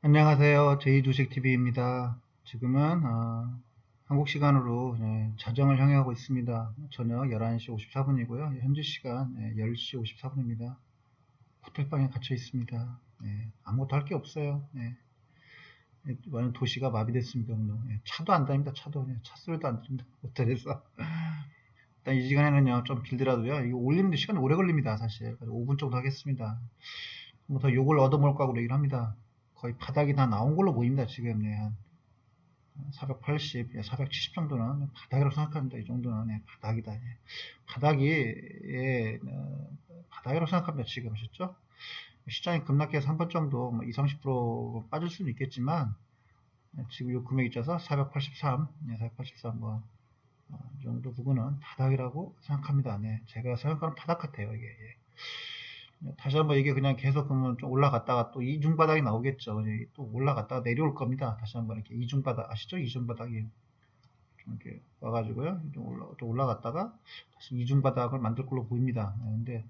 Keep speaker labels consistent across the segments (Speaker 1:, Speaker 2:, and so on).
Speaker 1: 안녕하세요. 제이주식TV입니다. 지금은 어, 한국 시간으로 네, 자정을 향해 가고 있습니다. 저녁 11시 54분이고요. 현지 시간 네, 10시 54분입니다. 호텔방에 갇혀 있습니다. 네, 아무것도 할 게 없어요. 네. 네, 완전 도시가 마비됐습니다. 네, 차도 안 다닙니다. 차도 네, 차 소리도 안 들립니다. 호텔에서. 일단 이 시간에는요 좀 길더라도요 이거 올리는데 시간이 오래 걸립니다 사실 5분 정도 하겠습니다 뭐 더 욕을 얻어먹을 거라고 얘기를 합니다 거의 바닥이 다 나온 걸로 보입니다 지금 네, 한 480, 470 정도는 바닥이라고 생각합니다 이 정도는 네, 바닥이다 예. 바닥이 예, 어, 바닥이라고 생각합니다 지금 아셨죠 시장이 급락해서 한 번 정도 뭐 20, 30% 빠질 수는 있겠지만 예, 지금 이 금액이 있어서 483, 네, 483 뭐. 어, 이 정도 부분은 바닥이라고 생각합니다. 네, 제가 생각하는 바닥 같아요. 이게 예. 다시 한번 이게 그냥 계속 그러면 좀 올라갔다가 또 이중 바닥이 나오겠죠. 또 올라갔다가 내려올 겁니다. 다시 한번 이렇게 이중 바닥 아시죠? 이중 바닥이 좀 이렇게 와가지고요. 좀 올라 또 올라갔다가 다시 이중 바닥을 만들 걸로 보입니다. 네, 근데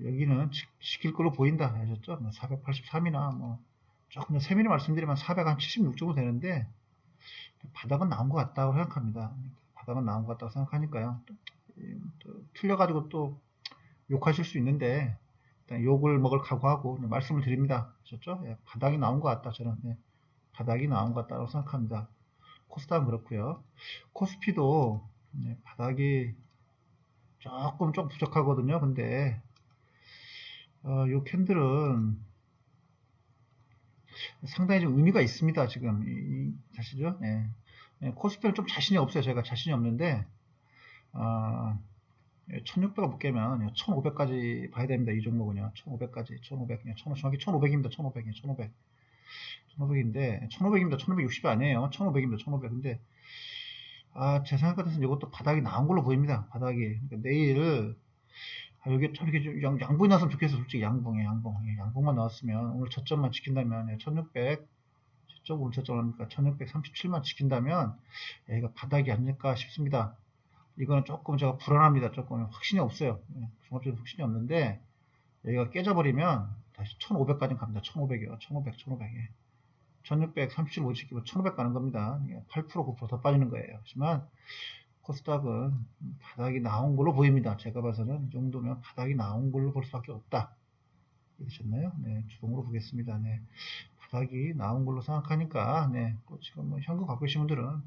Speaker 1: 여기는 지, 지킬 걸로 보인다. 아셨죠? 483이나 뭐 조금 더 세밀히 말씀드리면 476 정도 되는데 바닥은 나온 것 같다고 생각합니다. 바닥은 나온 것 같다고 생각하니까요. 또, 또 틀려가지고 또 욕하실 수 있는데 일단 욕을 먹을 각오하고 말씀을 드립니다. 아셨죠? 예, 바닥이 나온 것 같다. 저는 예, 바닥이 나온 것 같다고 생각합니다. 코스닥은 그렇고요. 코스피도 예, 바닥이 조금 좀 부족하거든요. 근데 어, 요 캔들은 상당히 좀 의미가 있습니다. 지금 이, 사실죠? 예. 예, 코스피는 좀 자신이 없어요. 제가 자신이 없는데 어, 1600을 못 깨면 1500까지 봐야 됩니다. 이 종목은요. 1500까지 1500 그냥 1500 정확히 1500입니다. 1500 1500 1500인데 1500입니다. 1560이 아니에요. 1500입니다. 1500 근데 아, 제 생각 같아서는 이것도 바닥이 나온 걸로 보입니다. 바닥이 그러니까 내일 아, 여기 좀 양, 양봉이 나왔으면 좋겠어. 솔직히 양봉에 양봉. 예, 양봉만 나왔으면 오늘 저점만 지킨다면 1600 저점 오늘 저점이니까 1637만 지킨다면 여기가 바닥이 아닐까 싶습니다. 이거는 조금 제가 불안합니다. 조금 확신이 없어요. 예, 종합적으로 확신이 없는데 여기가 깨져버리면 다시 1500까지 갑니다. 1500이요. 1500, 1500. 예. 1637못 지키면 1500 가는 겁니다. 8% 9%더 빠지는 거예요. 하지만 코스닥은 바닥이 나온 걸로 보입니다. 제가 봐서는 이 정도면 바닥이 나온 걸로 볼 수밖에 없다. 이러셨나요? 네, 주봉으로 보겠습니다. 네, 바닥이 나온 걸로 생각하니까, 네, 또 지금 뭐 현금 갖고 계신 분들은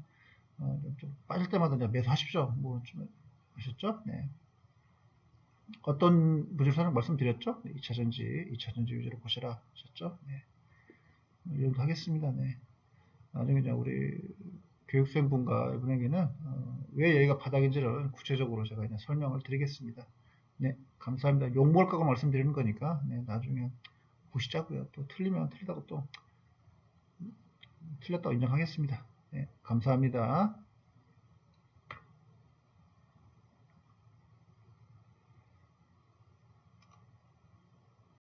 Speaker 1: 어, 좀, 좀 빠질 때마다 이제 매수하십시오. 뭐, 좀, 아셨죠? 네. 어떤 무질서는 말씀드렸죠? 네, 2차전지, 2차전지 위주로 보시라 하셨죠? 네. 이 정도 하겠습니다. 네. 나중에 이제 우리 교육생분과 이분에게는 어, 왜 여기가 바닥인지를 구체적으로 제가 그냥 설명을 드리겠습니다. 네, 감사합니다. 욕먹을 거고 말씀드리는 거니까 네, 나중에 보시자고요. 또 틀리면 틀리다고 또 틀렸다고 인정하겠습니다. 네, 감사합니다.